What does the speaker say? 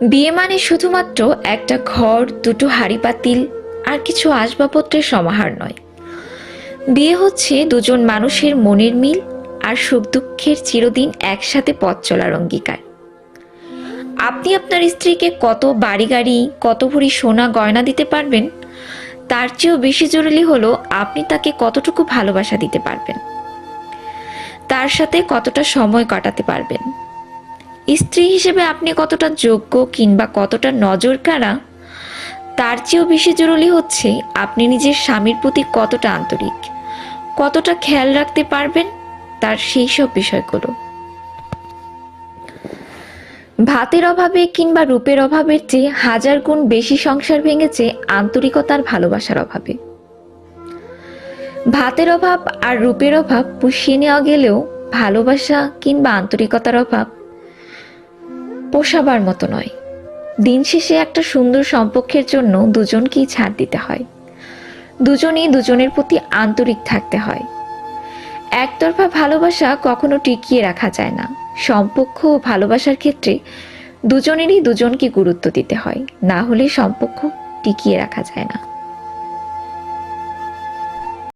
বিয়ে মানে শুধুমাত্র একটা ঘর, দুটো হাড়ি পাতিল আর কিছু আসবাবপত্রের সমাহার নয়। বিয়ে হচ্ছে দুজন মানুষের মনের মিল আর সুখ দুঃখের চিরদিন একসাথে পথ চলার অঙ্গীকার। আপনি আপনার স্ত্রীকে কত বাড়ি গাড়ি, কত ভরি সোনা গয়না দিতে পারবেন? তার চেয়েও বেশি জরুরি হলো আপনি তাকে কতটুকু ভালোবাসা দিতে পারবেন। তার সাথে কতটা সময় কাটাতে পারবেন? স্ত্রী হিসেবে আপনি কতটা যোগ্য কিংবা কতটা নজর কাড়া, তার চেয়েও বেশি জরুরি হচ্ছে আপনি নিজের স্বামীর প্রতি কতটা আন্তরিক, কতটা খেয়াল রাখতে পারবেন, তার সেই সব বিষয়গুলো। ভাতের অভাবে কিংবা রূপের অভাবের চেয়ে হাজার গুণ বেশি সংসার ভেঙেছে আন্তরিকতার ভালোবাসার অভাবে। ভাতের অভাব আর রূপের অভাব পুষিয়ে নেওয়া গেলেও ভালোবাসা কিংবা আন্তরিকতার অভাব পোষাবার মতো নয়। দিন শেষে একটা সুন্দর সম্পর্কের জন্য দুজনকেই ছাড় দিতে হয়। দুজনেই দুজনের প্রতি আন্তরিক থাকতে হয়। একতরফা ভালোবাসা কখনো টিকিয়ে রাখা যায় না। সম্পর্ক ও ভালোবাসার ক্ষেত্রে দুজনেরই দুজনকে গুরুত্ব দিতে হয়। না হলে সম্পর্ক টিকিয়ে রাখা যায় না।